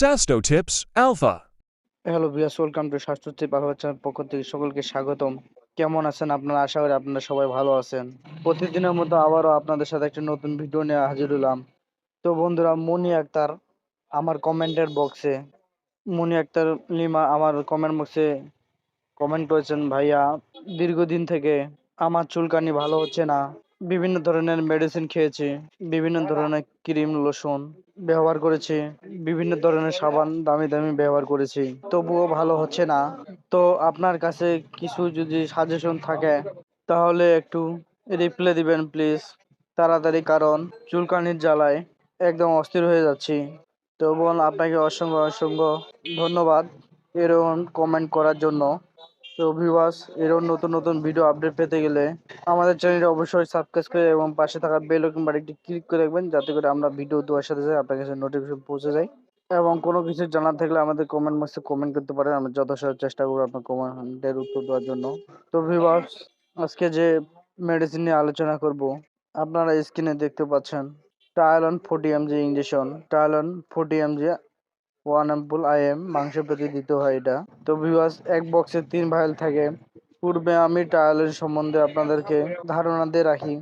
Sasto Tips Alpha. Hello বিয়াস welcome to স্বাস্থ্য ভালো চ্যানেল পক্ষ থেকে সকলকে স্বাগতম। কেমন আছেন আপনারা? আশা করি আপনারা সবাই ভালো আছেন। প্রতিদিনের মতো আবারও আপনাদের সাথে একটা নতুন ভিডিও নিয়ে হাজির হলাম। তো বন্ধুরা, মনি আক্তার আমার কমেন্টের বক্সে মনি আক্তার লিমা আমার কমেন্ট বক্সে কমেন্ট করেছেন, ভাইয়া, দীর্ঘদিন থেকে আমার চুলকানি ভালো হচ্ছে না। বিভিন্ন ধরনের মেডিসিন খেয়েছি বিভিন্ন ধরনের ক্রিম লোশন ব্যবহার করেছি বিভিন্ন ধরনের সাবান দামি দামি ব্যবহার করেছি। তবুও ভালো হচ্ছে না। তো আপনার কাছে কিছু যদি সাজেশন থাকে তাহলে একটু রিপ্লাই দিবেন প্লিজ তাড়াতাড়ি কারণ চুলকানির জ্বালায় একদম অস্থির হয়ে যাচ্ছি। তো বোন আপনাকে অসংখ্য অসংখ্য ধন্যবাদ এরকম কমেন্ট করার জন্য। তো ভিউয়ার্স এরকম নতুন নতুন ভিডিও আপডেট পেতে গেলে আমাদের চ্যানেলটি অবশ্যই সাবস্ক্রাইব করে এবং পাশে থাকা বেল আইকন বাটনটি ক্লিক করে রাখবেন, যাতে করে আমরা ভিডিও দেওয়ার সাথে সাথে আপনার কাছে নোটিফিকেশন পৌঁছে যায়। এবং কোনো কিছু জানার থাকলে আমাদের কমেন্ট বক্সে কমেন্ট করতে পারেন, আমরা যথাসাধ্য চেষ্টা করব আপনার কমেন্টের উত্তর দেওয়ার জন্য। তো ভিউয়ার্স আজকে যে মেডিসিন নিয়ে আলোচনা করব, আপনারা স্ক্রিনে দেখতে পাচ্ছেন টায়ালন forty MG injection টায়ালন forty MG one ampoule IM মাংস প্রতি দিতে হয় এটা। তো ভিউয়ার্স এক বক্সে তিন ভাইল থাকে। পূর্বে আমি টায়ালের সম্বন্ধে আপনাদেরকে ধারণা দিয়ে রাখি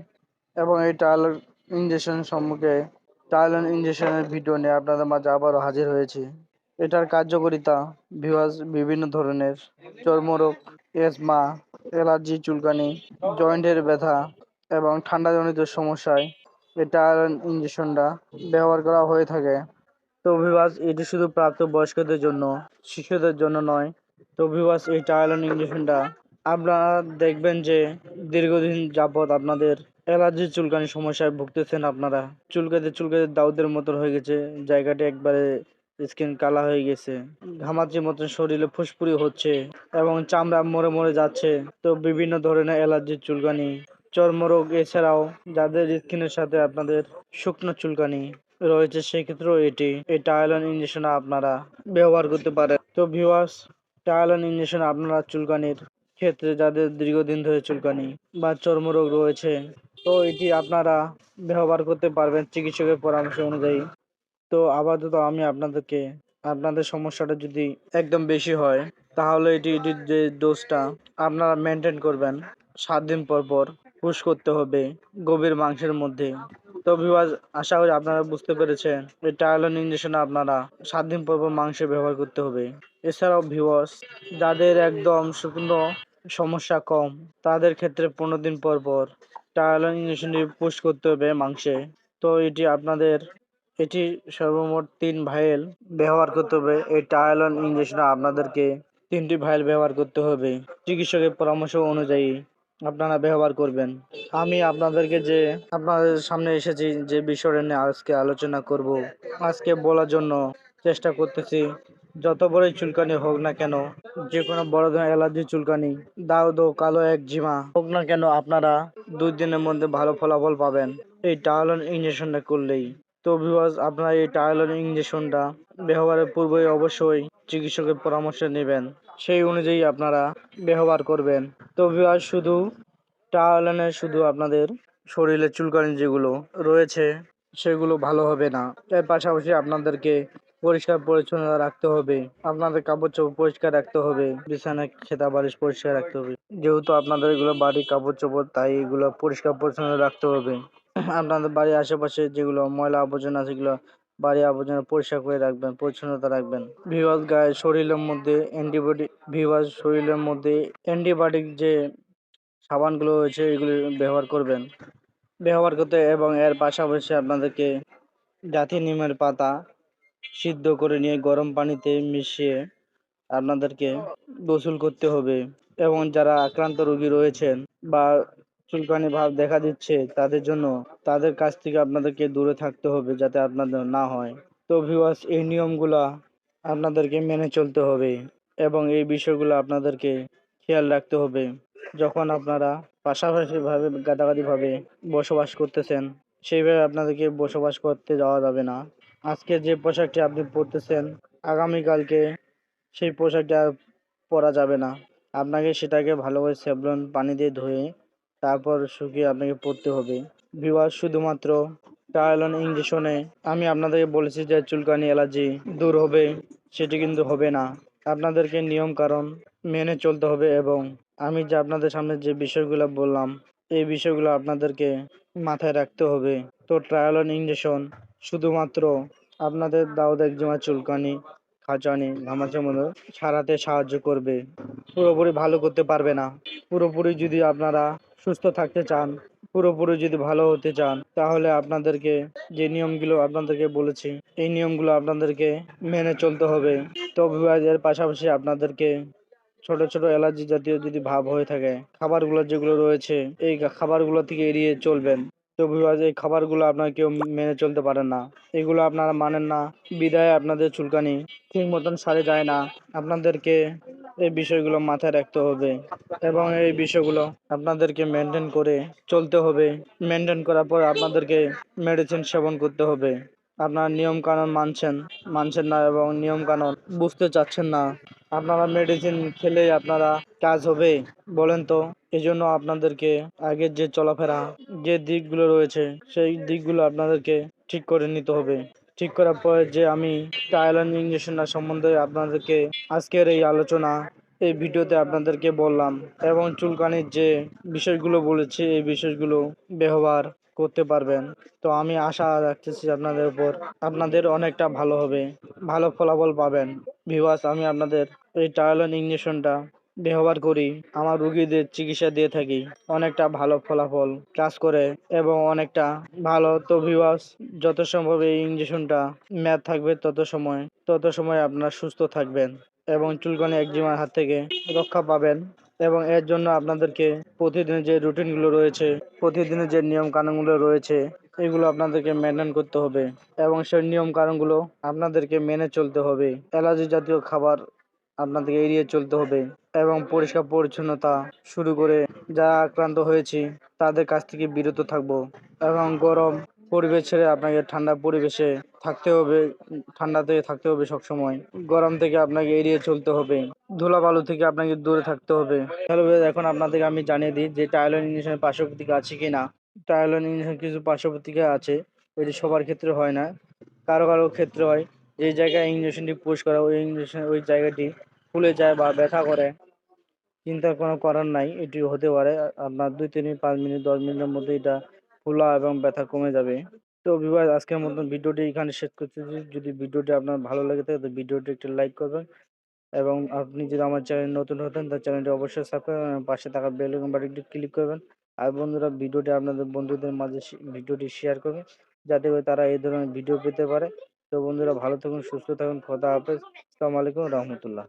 এবং এই টায়ালের ইঞ্জেকশন সম্মুখে টায়ালন ইঞ্জেকশনের ভিডিও নিয়ে আপনাদের মাঝে আবারও হাজির হয়েছি। এটার কার্যকারিতা ভিউয়ার্স বিভিন্ন ধরনের চর্মরোগ এসমা অ্যালার্জি চুলকানি জয়েন্টের ব্যথা এবং ঠান্ডাজনিত সমস্যায় এই টায়ালন ইঞ্জেকশনটা ব্যবহার করা হয়ে থাকে। তো ভিভাস এটি শুধু প্রাপ্তবয়স্কদের জন্য, শিশুদের জন্য নয়। তো ভিভাস এই টায়ালন ইঞ্জেকশনটা আপনারা দেখবেন যে দীর্ঘদিন যাবৎ আপনাদের অ্যালার্জি চুলকানি সমস্যায় ভুগতেছেন আপনারা। চুলকাতে চুলকাতে দাউদের মতন হয়ে গেছে, জায়গাটি একবারে স্কিন কালা হয়ে গেছে। ঘামাচির মতন শরীরে ফুসফুরি হচ্ছে এবং চামড়া মরে মরে যাচ্ছে। তো বিভিন্ন ধরনের অ্যালার্জির চুলকানি, চর্মরোগ এছাড়াও যাদের স্কিনের সাথে আপনাদের শুকনো চুলকানি রয়েছে সেক্ষেত্রেও এটি, এই টায়ালন ইঞ্জেকশন আপনারা ব্যবহার করতে পারেন। তো ভিউয়ার্স টায়ালন ইঞ্জেকশন আপনারা চুলকানির ক্ষেত্রে যাদের দীর্ঘদিন ধরে চুলকানি বা চর্মরোগ রয়েছে, তো এটি আপনারা ব্যবহার করতে পারবেন চিকিৎসকের পরামর্শ অনুযায়ী। তো আপাতত আমি আপনাদেরকে, আপনাদের সমস্যাটা যদি একদম বেশি হয়, তাহলে এটি এটির যে ডোজটা আপনারা মেনটেন করবেন, সাত দিন পর পর পুশ করতে হবে গভীর মাংসের মধ্যে। তো ভিউয়ার্স আশা করি আপনারা বুঝতে পেরেছেন এই টায়ালন ইঞ্জেকশন আপনারা সাত দিন পর পর মাংসে ব্যবহার করতে হবে। এছাড়াও ভিউয়ার্স যাদের একদম শুকনো সমস্যা কম, তাদের ক্ষেত্রে পনেরো দিন পর পর টায়ালন ইঞ্জেকশনটি পুশ করতে হবে মাংসে। তো এটি আপনাদের, এটি সর্বমোট তিন ভাইল ব্যবহার করতে হবে। এই টায়ালন ইঞ্জেকশন আপনাদেরকে তিনটি ভাইল ব্যবহার করতে হবে। চিকিৎসকের পরামর্শ অনুযায়ী আপনারা ব্যবহার করবেন। আমি আপনাদেরকে যে আপনাদের সামনে এসেছি, যে বিষয়টা নিয়ে আজকে আলোচনা করব, আজকে বলার জন্য চেষ্টা করতেছি, যত বড়ই চুলকানি হোক না কেন যে কোনো বড় ধরনের অ্যালার্জি চুলকানি দাউদ ও কালো এক জিমা, হোক না কেন আপনারা দুই দিনের মধ্যে ভালো ফলাফল পাবেন। এই টায়ালন ইঞ্জেকশনটা করলেই। তো ভিউয়ার্স আপনারা এই টায়ালন ইঞ্জেকশনটা ব্যবহারের পূর্বেই অবশ্যই চিকিৎসকের পরামর্শ নেবেন। সেই অনুযায়ী আপনারা ব্যবহার করবেন। তো ভিউয়ার্স শুধু টায়ালনে শুধু আপনাদের শরীরে চুলকানি যেগুলো রয়েছে, সেগুলো ভালো হবে না। এর পাশাপাশি আপনাদেরকে পরিষ্কার পরিচ্ছন্ন রাখতে হবে। আপনাদের কাপড় চোপড় পরিষ্কার রাখতে হবে। বিছানা খেতা বালিশ পরিষ্কার রাখতে হবে। যেহেতু আপনাদের এগুলো বাড়ির কাপড় চোপড় তাই এগুলো পরিষ্কার পরিচ্ছন্ন রাখতে হবে। আপনাদের বাড়ির আশেপাশে যেগুলো ময়লা আবর্জনা, সেগুলো বাড়ির আবর্জনা পরিষ্কার করে রাখবেন, পরিচ্ছন্নতা রাখবেন। ভিভাস গায়ে শরীরের মধ্যে অ্যান্টিবায়োটিক ভিভাস শরীরের মধ্যে অ্যান্টিবায়োটিক যে সাবানগুলো রয়েছে, এগুলি ব্যবহার করবেন। ব্যবহার করতে এবং এর পাশাপাশি আপনাদেরকে জাতি নিমের পাতা সিদ্ধ করে নিয়ে গরম পানিতে মিশিয়ে আপনাদেরকে গোসল করতে হবে। এবং যারা আক্রান্ত রোগী রয়েছেন বা চুলকানি ভাব দেখা দিচ্ছে তাদের জন্য, তাদের কাছ থেকে আপনাদেরকে দূরে থাকতে হবে যাতে আপনাদের না হয়। তো ভিউয়ার্স এই নিয়মগুলা আপনাদেরকে মেনে চলতে হবে এবং এই বিষয়গুলো আপনাদেরকে খেয়াল রাখতে হবে। যখন আপনারা পাশাপাশি ভাবে গাদাগাদি ভাবে বসবাস করতেছেন, সেইভাবে আপনাদেরকে বসবাস করতে যাওয়া যাবে না। আজকে যে পোশাকটি আপনি পরতেছেন, আগামীকালকে সেই পোশাকটা পরা যাবে না। আপনাকে সেটাকে ভালোভাবে স্যাভলন পানি দিয়ে ধুয়ে তারপর শুকিয়ে আপনাকে পড়তে হবে। বিবাহ শুধুমাত্র টায়ালন ইঞ্জেকশনে আমি আপনাদেরকে বলেছি যে চুলকানি অ্যালার্জি দূর হবে, সেটি কিন্তু হবে না। আপনাদেরকে নিয়ম কারণ মেনে চলতে হবে এবং আমি যে আপনাদের সামনে যে বিষয়গুলো বললাম, এই বিষয়গুলো আপনাদেরকে মাথায় রাখতে হবে। তো ট্রায়ালন ইঞ্জেকশন শুধুমাত্র আপনাদের দাউদ একজিমা চুলকানি, খাঁচানি ঘামাচির মতো সারাতে সাহায্য করবে। পুরোপুরি ভালো করতে পারবে না। পুরোপুরি যদি আপনারা সুস্থ থাকতে চান, পুরোপুরি যদি ভালো হতে চান, তাহলে আপনাদেরকে যে নিয়মগুলো আপনাদেরকে বলেছি, এই নিয়মগুলো আপনাদেরকে মেনে চলতে হবে। তো এর পাশাপাশি আপনাদেরকে ছোট ছোট অ্যালার্জি জাতীয় যদি ভাব হয়ে থাকে, খাবারগুলো যেগুলো রয়েছে, এই খাবারগুলো থেকে এড়িয়ে চলবেন। তো বিভাজ এই খাবারগুলো আপনারা কেউ মেনে চলতে পারেন না। এগুলো আপনারা মানেন না। বিদায় আপনাদের চুলকানি। ঠিক মতন সারে যায় না। আপনাদেরকে এই বিষয়গুলো মাথায় রাখতে হবে এবং এই বিষয়গুলো আপনাদেরকে মেনটেন করে চলতে হবে। মেনটেন করার পর আপনাদেরকে মেডিসিন সেবন করতে হবে। আপনারা নিয়ম কানুন মানছেন মানছেন না এবং নিয়ম কানুন বুঝতে চাচ্ছেন না। আপনারা মেডিসিন খেলেই আপনারা কাজ হবে, বলেন তো। এই জন্য আপনাদেরকে আগের যে চলাফেরা, যে দিকগুলো রয়েছে, সেই দিকগুলো আপনাদেরকে ঠিক করে নিতে হবে। ঠিক করার পর যে আমি টায়ালান ইঞ্জেকশনটা সম্বন্ধে আপনাদেরকে আজকের এই আলোচনা, এই ভিডিওতে আপনাদেরকে বললাম। এবং চুলকানির যে বিষয়গুলো বলেছি, এই বিষয়গুলো ব্যবহার করতে পারবেন। তো আমি আশা রাখতেছি আপনাদের উপর। আপনাদের অনেকটা ভালো হবে। ভালো ফলাফল পাবেন। ভিওয়াস আমি আপনাদের এই ট্রায়াল টায়ালন ইঞ্জেকশনটা ব্যবহার করি। আমার রুগীদের চিকিৎসা দিয়ে থাকি। অনেকটা ভালো ফলাফল কাজ করে এবং অনেকটা ভালো। তো ভিওয়াস যত সম্ভব এই ইঞ্জেকশনটা মেয়াদ থাকবে তত সময় তত সময় আপনারা সুস্থ থাকবেন এবং চুলকানি একজিমার হাত থেকে রক্ষা পাবেন। এবং এর জন্য আপনাদেরকে প্রতিদিনের যে রুটিনগুলো রয়েছে, প্রতিদিনের যে নিয়ম কানুনগুলো রয়েছে, এগুলো আপনাদেরকে মেনটেন করতে হবে এবং সেই নিয়ম কানুনগুলো আপনাদেরকে মেনে চলতে হবে। অ্যালার্জি জাতীয় খাবার আপনাদেরকে এড়িয়ে চলতে হবে এবং পরিষ্কার পরিচ্ছন্নতা শুরু করে যারা আক্রান্ত হয়েছি, তাদের কাছ থেকে বিরত থাকব এবং গরম পরিবেশ ছেড়ে আপনাকে ঠান্ডা পরিবেশে থাকতে হবে ঠান্ডা থেকে থাকতে হবে সবসময়। গরম থেকে আপনাকে এড়িয়ে চলতে হবে। ধুলাবালু থেকে আপনাকে দূরে থাকতে হবে। হ্যালো এখন আপনাদেরকে আমি জানিয়ে দিই যে টাইলন ইঞ্জেকশনের পার্শ্ব প্রতিক্রিয়া আছে কি না টাইলন ইঞ্জেকশন কিছু পার্শ্ব প্রতিক্রিয়া আছে, এটি সবার ক্ষেত্রে হয় না। কারও কারও ক্ষেত্রে হয়। যে জায়গায় ইঞ্জেকশনটি পুশ করা, ওই ইঞ্জেকশন ওই জায়গাটি ফুলে যায় বা ব্যথা করে চিন্তার কোনো করার নাই। এটি হতে পারে, আপনার দুই, তিন, পাঁচ মিনিট, দশ মিনিটের মধ্যে এটা ফোলা এবং ব্যথা কমে যাবে। তো বিভাগ আজকের মতন ভিডিওটি এখানে শেষ করতেছি যদি ভিডিওটি আপনার ভালো লেগে থাকে, তো ভিডিওটি একটু লাইক করবেন। এবং আপনি যদি আমার চ্যানেল নতুন হতেন তার চ্যানেলটি অবশ্যই সাবস্ক্রাইব করবেন পাশে থাকা বেল আইকন বাটনটি ক্লিক করবেন। আর বন্ধুরা, ভিডিওটি আপনাদের বন্ধুদের মাঝে ভিডিওটি শেয়ার করবেন। যাতে করে তারা এই ধরনের ভিডিও পেতে পারে। তো বন্ধুরা, ভালো থাকুন, সুস্থ থাকুন। খোদা হাফেজ। আসসালামু আলাইকুম, রহমতুল্লাহ.